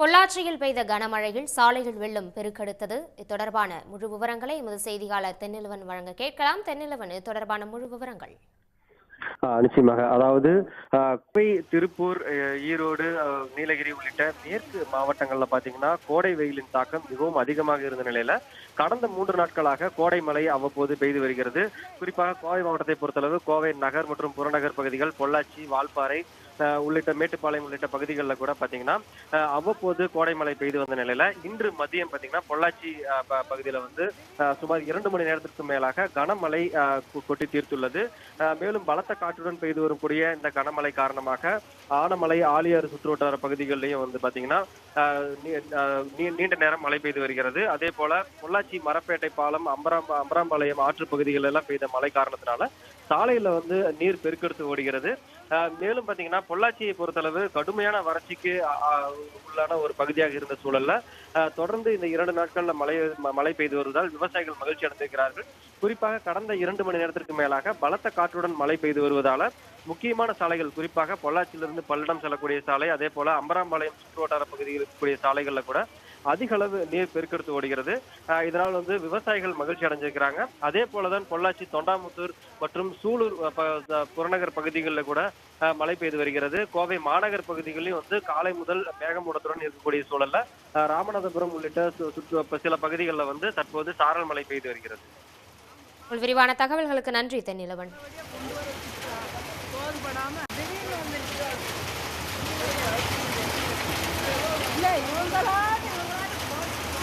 பொள்ளாச்சியில் பெய்த கனமழையில் சாலைகள் வெள்ளம் பெருக்கெடுத்தது. தொடர்பான முழு விவரங்களை எமது செய்தியாளர் தென்னிலவன் வழங்க கேட்கலாம். தென்னிலவன் இது தொடர்பான முழு விவரங்கள். நிச்சயமாக. அதாவது குப்பை திருப்பூர் ஈரோடு நீலகிரி உள்ளிட்ட மேற்கு மாவட்டங்கள்ல பாத்தீங்கன்னா கோடை வெயிலின் தாக்கம் மிகவும் அதிகமாக இருந்த நிலையில கடந்த மூன்று நாட்களாக கோடை மழை அவ்வப்போது பெய்து வருகிறது. குறிப்பாக கோவை மாவட்டத்தை பொறுத்தளவு கோவை நகர் மற்றும் புறநகர் பகுதிகள் பொள்ளாச்சி வால்பாறை உள்ளிட்ட மேட்டுப்பாளையம் உள்ளிட்ட பகுதிகளில் கூட பாத்தீங்கன்னா அவ்வப்போது கோடை மழை பெய்து வந்த நிலையில இன்று மதியம் பாத்தீங்கன்னா பொள்ளாச்சி பகுதியில் பகுதியில வந்து சுமார் இரண்டு மணி நேரத்திற்கு மேலாக கனமழை கொட்டி தீர்த்துள்ளது. அஹ் மேலும் பலத்த காற்றுடன் பெய்து வரக்கூடிய இந்த கனமழை காரணமாக ஆனமலை ஆலியாறு சுற்றுவட்டார பகுதிகளிலையும் வந்து பாத்தீங்கன்னா நீ- அஹ் நீண்ட நேரம் மழை பெய்து வருகிறது. அதே போல பொள்ளாச்சி மரப்பேட்டை பாலம் அம்பராம் அம்பராம்பாளையம் ஆற்று பகுதிகள் எல்லாம் பெய்த மழை காரணத்தினால சாலையில வந்து நீர் பெருக்கெடுத்து ஓடுகிறது. மேலும் பாத்தீங்கன்னா பொள்ளாச்சியை பொறுத்தளவு கடுமையான வறட்சிக்கு உள்ளான ஒரு பகுதியாக இருந்த சூழல்ல தொடர்ந்து இந்த இரண்டு நாட்கள்ல மழை மழை பெய்து வருவதால் விவசாயிகள் மகிழ்ச்சி அடைந்திருக்கிறார்கள். குறிப்பாக கடந்த இரண்டு மணி நேரத்திற்கு மேலாக பலத்த காற்றுடன் மழை பெய்து வருவதால முக்கியமான சாலைகள் குறிப்பாக பொள்ளாச்சியிலிருந்து பல்லடம் செல்லக்கூடிய சாலை அதே போல அம்பராம்பாளையம் சுற்றுவட்டார பகுதியில் இருக்கக்கூடிய சாலைகள்ல கூட அதிக அளவு நீர் பெருக்கெடுத்து ஓடுகிறது. அஹ் இதனால் வந்து விவசாயிகள் மகிழ்ச்சி அடைஞ்சிருக்கிறாங்க. அதே போலதான் பொள்ளாச்சி தொண்டாமுத்தூர் மற்றும் சூலூர் புறநகர் பகுதிகளில் கூட மழை பெய்து வருகிறது. கோவை மாநகர் பகுதிகளிலும் வந்து காலை முதல் மேகமூட்டத்துடன் இருக்கக்கூடிய சூழல்ல ராமநாதபுரம் உள்ளிட்ட சு- சுற்று சில பகுதிகளில் வந்து தற்போது சாரல் மழை பெய்து வருகிறது. விரிவான தகவல்களுக்கு நன்றி தென்னிலவன்.